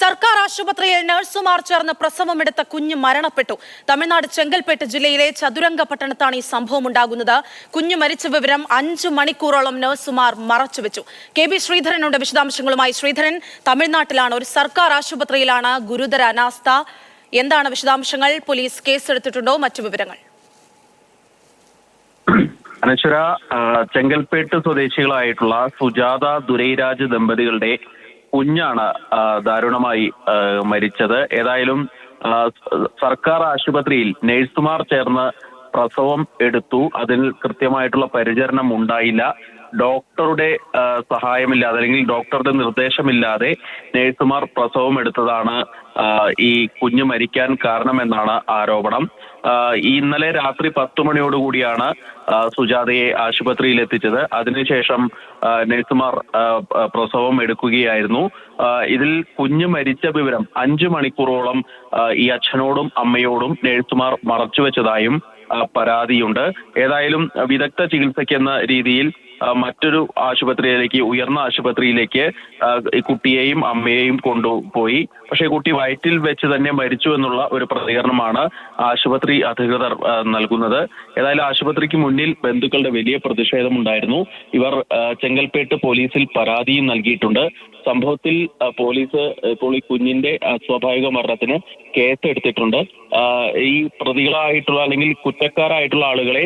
സർക്കാർ ആശുപത്രിയിൽ നഴ്സുമാർ ചേർന്ന് പ്രസവമെടുത്ത കുഞ്ഞ് മരണപ്പെട്ടു. തമിഴ്നാട് ചെങ്കൽപ്പേട്ട് ജില്ലയിലെ ചതുരംഗ പട്ടണത്താണ് ഈ സംഭവം ഉണ്ടാകുന്നത്. കുഞ്ഞ് മരിച്ച വിവരം അഞ്ചു മണിക്കൂറോളം നഴ്സുമാർ മറച്ചുവെച്ചു കെ ബി ശ്രീധരനുണ്ട് വിശദാംശങ്ങളുമായി. ശ്രീധരൻ തമിഴ്നാട്ടിലാണ്. ഒരു സർക്കാർ ആശുപത്രിയിലാണ് ഗുരുതര അനാസ്ഥ. എന്താണ് വിശദാംശങ്ങൾ? പോലീസ് കേസെടുത്തിട്ടുണ്ടോ? മറ്റു വിവരങ്ങൾ. അനശ്വര ചെങ്കൽപ്പേട്ട് സ്വദേശികളായിട്ടുള്ള സുജാത ദുരൈരാജ് ദമ്പതികളുടെ കുഞ്ഞാണ് ദാരുണമായി മരിച്ചത്. ഏതായാലും സർക്കാർ ആശുപത്രിയിൽ നഴ്സുമാർ ചേർന്ന് പ്രസവം എടുത്തു. അതിൽ കൃത്യമായിട്ടുള്ള പരിചരണം ഉണ്ടായില്ല. ഡോക്ടറുടെ സഹായമില്ലാതെ അല്ലെങ്കിൽ ഡോക്ടറുടെ നിർദ്ദേശമില്ലാതെ നഴ്സുമാർ പ്രസവം എടുത്തതാണ് ഈ കുഞ്ഞ് മരിക്കാൻ കാരണമെന്നാണ് ആരോപണം. ഇന്നലെ രാത്രി പത്ത് മണിയോടുകൂടിയാണ് സുജാതയെ ആശുപത്രിയിൽ എത്തിച്ചത്. അതിനുശേഷം നഴ്സുമാർ പ്രസവം എടുക്കുകയായിരുന്നു. ഇതിൽ കുഞ്ഞ് മരിച്ച വിവരം അഞ്ചു മണിക്കൂറോളം ഈ അച്ഛനോടും അമ്മയോടും നഴ്സുമാർ മറച്ചുവെച്ചതായും പരാതിയുണ്ട്. ഏതായാലും വിദഗ്ധ ചികിത്സയ്ക്കെന്ന രീതിയിൽ മറ്റൊരു ആശുപത്രിയിലേക്ക് ഉയർന്ന ആശുപത്രിയിലേക്ക് കുട്ടിയെയും അമ്മയെയും കൊണ്ടുപോയി. പക്ഷേ കുട്ടി വയറ്റിൽ വെച്ച് തന്നെ മരിച്ചു എന്നുള്ള ഒരു പ്രതികരണമാണ് ആശുപത്രി അധികൃതർ നൽകുന്നത്. ഏതായാലും ആശുപത്രിക്ക് മുന്നിൽ ബന്ധുക്കളുടെ വലിയ പ്രതിഷേധമുണ്ടായിരുന്നു. ഇവർ ചെങ്കൽപ്പേട്ട് പോലീസിൽ പരാതിയും നൽകിയിട്ടുണ്ട്. സംഭവത്തിൽ പോലീസ് ഇപ്പോൾ ഈ കുഞ്ഞിന്റെ അസ്വാഭാവിക മരണത്തിന് കേസെടുത്തിട്ടുണ്ട്. ഈ പ്രതികളായിട്ടുള്ള അല്ലെങ്കിൽ കുറ്റക്കാരായിട്ടുള്ള ആളുകളെ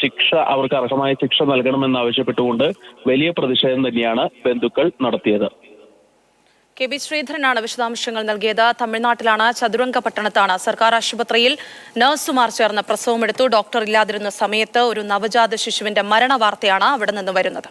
ശിക്ഷ അവർക്ക് അർഹമായ ശിക്ഷ നൽകണമെന്ന് ആവശ്യപ്പെട്ടുകൊണ്ട് വലിയ പ്രതിഷേധം തന്നെയാണ് ബന്ധുക്കൾ നടത്തിയത്. കെ ബി ശ്രീധരനാണ് വിശദാംശങ്ങൾ നൽകിയത്. തമിഴ്നാട്ടിലാണ് ചതുരംഗ പട്ടണത്താണ് സർക്കാർ ആശുപത്രിയിൽ നഴ്സുമാർ ചേർന്ന് പ്രസവമെടുത്തു ഡോക്ടർ ഇല്ലാതിരുന്ന സമയത്ത് ഒരു നവജാത ശിശുവിന്റെ മരണ വാർത്തയാണ് അവിടെ നിന്ന് വരുന്നത്.